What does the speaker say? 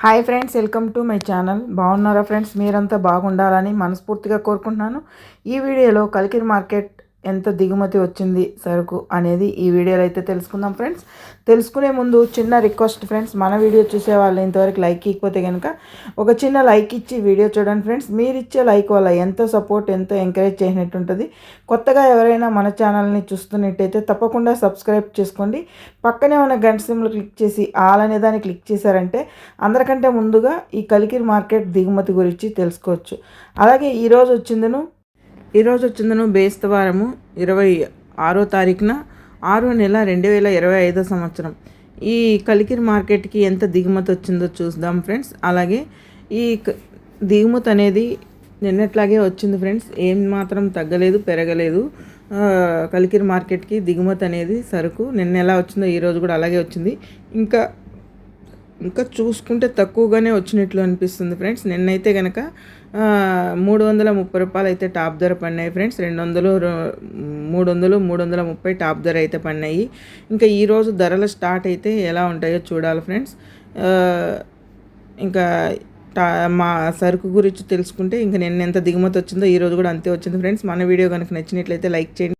Hi friends welcome to my channel బాగున్నారా friends మీరంతా బాగుండాలని మనస్ఫూర్తిగా కోరుకుంటున్నాను. ఈ వీడియోలో కలికిరి మార్కెట్ ఎంత దిగుమతి వచ్చింది సరుకు అనేది ఈ వీడియోలో అయితే తెలుసుకుందాం ఫ్రెండ్స్. తెలుసుకునే ముందు చిన్న రిక్వెస్ట్ ఫ్రెండ్స్ మన వీడియో చూసే వాళ్ళు ఇంతవరకు లైక్ ఇకపోతే కనుక ఒక చిన్న లైక్ ఇచ్చి వీడియో చూడండి ఫ్రెండ్స్. మీరు ఇచ్చే లైక్ వల్ల ఎంతో సపోర్ట్ ఎంతో ఎంకరేజ్ చేసినట్టు ఉంటుంది. కొత్తగా ఎవరైనా మన ఛానల్ని చూస్తున్నట్టయితే తప్పకుండా సబ్స్క్రైబ్ చేసుకోండి. పక్కనే ఉన్న గంట సిమ్లు క్లిక్ చేసి ఆల్ అనే దాన్ని క్లిక్ చేశారంటే అందరికంటే ముందుగా ఈ కలికిరి మార్కెట్ దిగుమతి గురించి తెలుసుకోవచ్చు. అలాగే ఈరోజు వచ్చిందను ఈరోజు వచ్చిందను బేస్తవారము ఇరవై ఆరో తారీఖున ఆరో నెల రెండు వేల ఇరవై ఐదో సంవత్సరం. ఈ కలికిరి మార్కెట్కి ఎంత దిగుమతి వచ్చిందో చూద్దాం ఫ్రెండ్స్. అలాగే ఈ క- దిగుమతి అనేది నిన్నట్లాగే వచ్చింది ఫ్రెండ్స్. ఏం మాత్రం తగ్గలేదు పెరగలేదు. కలికిరి మార్కెట్కి దిగుమతి అనేది సరుకు నిన్న ఎలా వచ్చిందో ఈరోజు కూడా అలాగే వచ్చింది. ఇంకా ఇంకా చూసుకుంటే తక్కువగానే వచ్చినట్లు అనిపిస్తుంది ఫ్రెండ్స్. నిన్నైతే కనుక మూడు వందల ముప్పై రూపాయలు అయితే టాప్ ధర పడినాయి ఫ్రెండ్స్. రెండు వందలు మూడు వందలు మూడు వందల ముప్పై టాప్ ధర అయితే పడినాయి. ఇంకా ఈరోజు ధరలు స్టార్ట్ అయితే ఎలా ఉంటాయో చూడాలి ఫ్రెండ్స్. ఇంకా టా మా సరుకు గురించి తెలుసుకుంటే ఇంకా నిన్న ఎంత దిగుమతి వచ్చిందో ఈరోజు కూడా అంతే వచ్చింది ఫ్రెండ్స్. మన వీడియో కనుక నచ్చినట్లయితే లైక్ చేయండి.